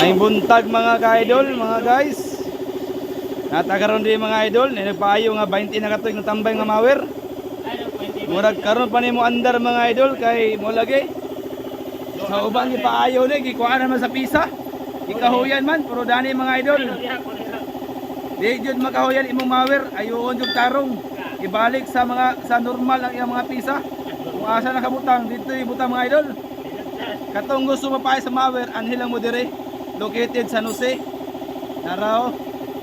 May buntag mga ka-idol, mga guys. Natagaron din mga idol, na nagpaayo nga 20 na katuig na tambay nga mawer. Murag karon pa nimo andar mga idol kay mo lagi. Sa ubang ipaayo ni gikuha naman sa pisa. Ikahuyan man, pero dani mga idol. Di jud makahuyan imong mawer, ayoon jud tarong. Ibalik sa mga sa normal ang iyang mga pisa. Kung asa nakabutang dito ibutang mga idol. Katong gusto mapay sa Mawer, anhilang mo dire. Located sa Jose. Naraw,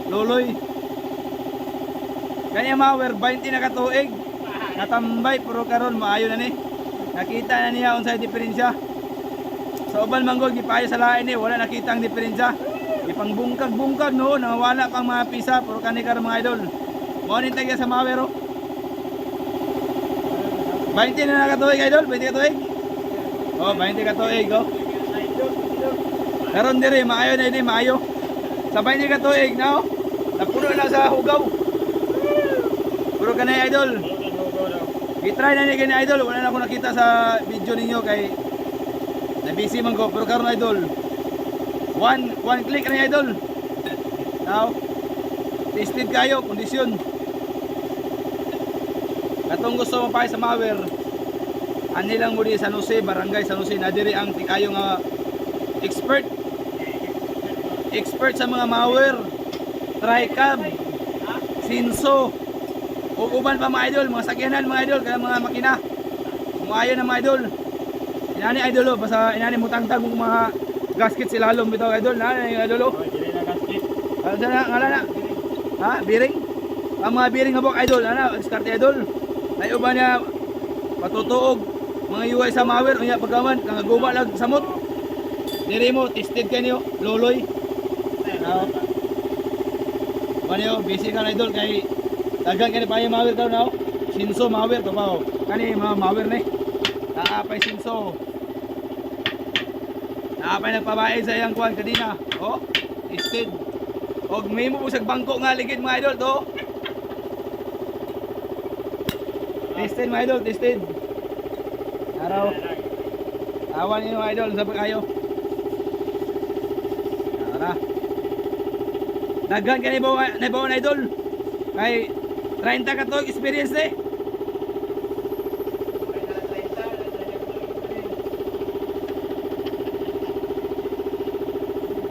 Luloy. Kanya Mawer, 20 na katuig. Natambay, pero karon maayo na ni. Nakita na niya unsay diferensya. Sa uban manggod, gipayo sa lain ni, wala nakita ang diferensya. Ipangbungkag-bungkag no, nawala pang mga pisa, pero kani karon mga idol. Mo ni tagya sa Mawer oh. 20 na nakatuig idol, 20 katuig. Oh, 20 ka tuig, oh. Karon dire maayo na ini, maayo. Sa 20 ka tuig na, oh. Napuno na sa hugaw. Puro ka na idol. I-try na ni kini idol, wala na ako nakita sa video ninyo kay na busy man ko, pero karon idol. One one click na idol. Now, tested kayo, kondisyon. Katong gusto mo pa sa Mawer, anilang mo di San Jose, Barangay San Jose, na diri ang tikayo nga expert. Expert sa mga Mawer, Tricab, Sinso, o uban pa mga idol, mga sakyanan mga idol, kaya mga makina. Mga ayo na mga idol. Inani idol, oh, basta inani mo tangtang kung mga gasket sila halom bitaw idol, na yung idol. oh. Ano sana, ngala na? Ha? Biring? Ang mga biring nga bok idol, ano? Diskarte idol. Ay uban niya patutuog mga UI sa mawer unya pagkaman kang guma lag samot. Diri mo tested kanyo loloy. Now, Maniyo, busy ka na idol kay dagan kani pa yung mawer daw now. Sinso mawer to ba? oh. Kani mga mawer ni. Naapay sinso. Naapay nagpabae sa iyang kuan kadina. Oh, tested. Og may mo busag bangko nga ligid mga idol to. Tested mga idol, tested. Araw. Awan ninyo mga idol, sabag kayo. Tara. Daghan ka na ibaw, na ibaw na idol. Kay 30 ka to experience eh.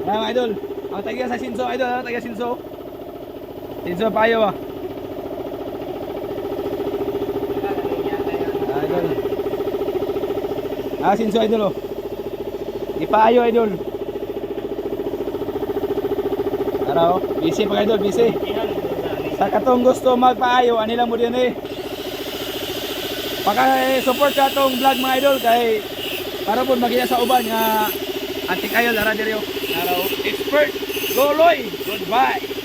Tara mga idol. Ang tagiya sa Sinso idol, ang tagiya Sinso. Sinso payo ah. Ah. Ah, Sinso idol oh. Ipaayo idol. Tara oh, busy pa idol, busy. Sa katong gusto magpaayo, anila mo din eh. Paka-support sa atong vlog mga idol kay para po magiging sa uban nga antik ayo lara diri oh. Araw expert Loloy. Goodbye.